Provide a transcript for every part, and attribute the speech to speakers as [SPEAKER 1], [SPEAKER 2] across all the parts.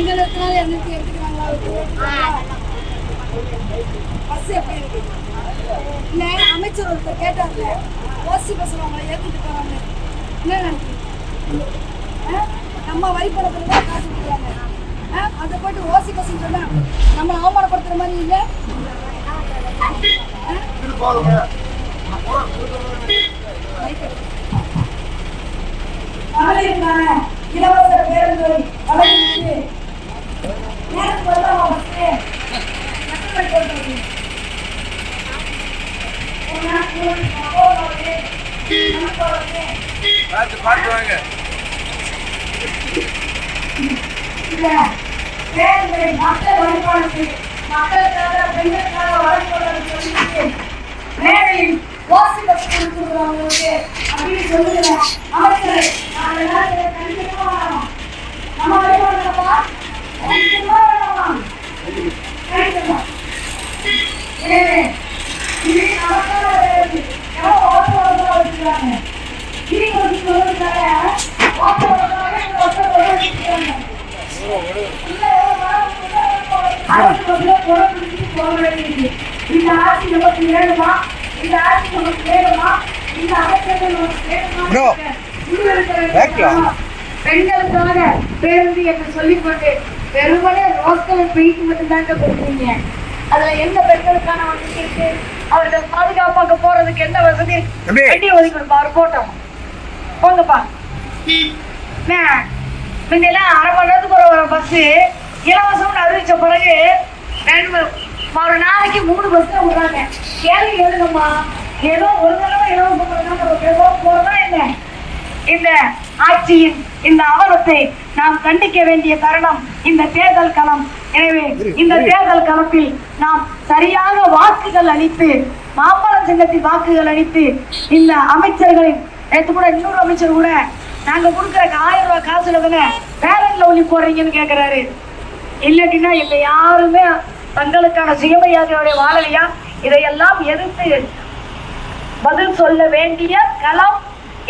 [SPEAKER 1] எங்க நிறுத்தினாலும் எண்ணூத்தி எடுத்துக்கிறாங்களா பஸ் எப்படி இருக்கு இல்ல அமைச்சர் ஒருத்தர் கேட்டார்ல ஓசி பஸ் அவங்களை ஏத்திட்டு போறாங்க என்ன நினைக்கிறீங்க ஆ? நம்ம வரி பணத்துல தான் காசு கொடுக்குறாங்க ஆ? அதை போயிட்டு ஓசி பஸ் சொன்னா நம்மளை அவமானப்படுத்துற மாதிரி இல்ல இலவச
[SPEAKER 2] பார்த்து பார்த்து வாங்க
[SPEAKER 1] இல்ல, பேருந்தை மக்கள் வழிபாடு மக்களுக்காக பெண்களுக்காக வழங்கப்படுறது சொல்லிட்டு மேடையில் இந்த ஆட்சி நமக்கு வேணுமா இந்த ஆட்சி நமக்கு வேணுமா இந்த அமைச்சர்கள் நமக்கு
[SPEAKER 2] Bro,
[SPEAKER 1] வேணுமா பெண்களுக்கான பேருந்து என்று சொல்லிக்கொண்டு வெறுமனே ரோஸ்கல் பெயிண்ட் மட்டும்தாங்க கொடுக்குறீங்க அதுல எந்த பெண்களுக்கான வசதி இருக்கு அவர்கள் பாதுகாப்பாக போறதுக்கு எந்த வசதி
[SPEAKER 2] எப்படி?
[SPEAKER 1] வண்டி ஒதுக்கணும் பாரு போட்டோம் போங்கப்பா அண்ணா, முன்னெல்லாம் அரை மணி நேரத்துக்கு ஒரு ஒரு பஸ்ஸு இலவசம்னு அறிவிச்ச பிறகு ஒரு நாளைக்கு மூணு பஸ் தான் விடுறாங்க. கேள்வி எழுதுங்கம்மா ஏதோ ஒரு தடவை இலவசம் போறதா என்ன? இந்த ஆட்சியின் இந்த அவலத்தை நாம் கண்டிக்க வேண்டிய தருணம் இந்த தேர்தல் களம். எனவே இந்த தேர்தல் களத்தில் நாம் சரியாக வாக்குகள் அளித்து மாம்பழம் சின்னத்தில் வாக்குகள் அளித்து இந்த அமைச்சர்களின் நேற்று கூட இன்னொரு அமைச்சர் கூட நாங்க கொடுக்குற ஆயிரம் ரூபாய் காசுல தானே பேரண்ட்ல ஒளி போடுறீங்கன்னு கேக்குறாரு. இல்லாட்டினா இங்க யாருமே தங்களுக்கான சுயமரியாதையோட வாழலையா? இதையெல்லாம் எதிர்த்து பதில் சொல்ல வேண்டிய களம்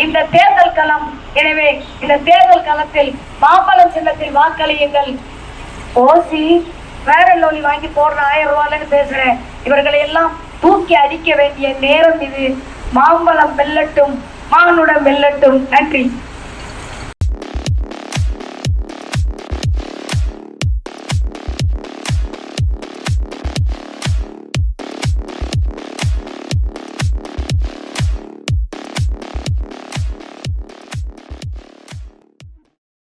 [SPEAKER 1] இந்த தேர்தல் களம். எனவே இந்த தேர்தல் களத்தில் மாம்பழம் சின்னத்தில் வாக்களியுங்கள். ஓசி வேற லோலி வாங்கி போடுற ஆயிரம் ரூபாய்லன்னு பேசுறேன் இவர்களை எல்லாம் தூக்கி அடிக்க வேண்டிய நேரம் இது. மாம்பழம் வெல்லட்டும் மானுடம் வெல்லட்டும். நன்றி.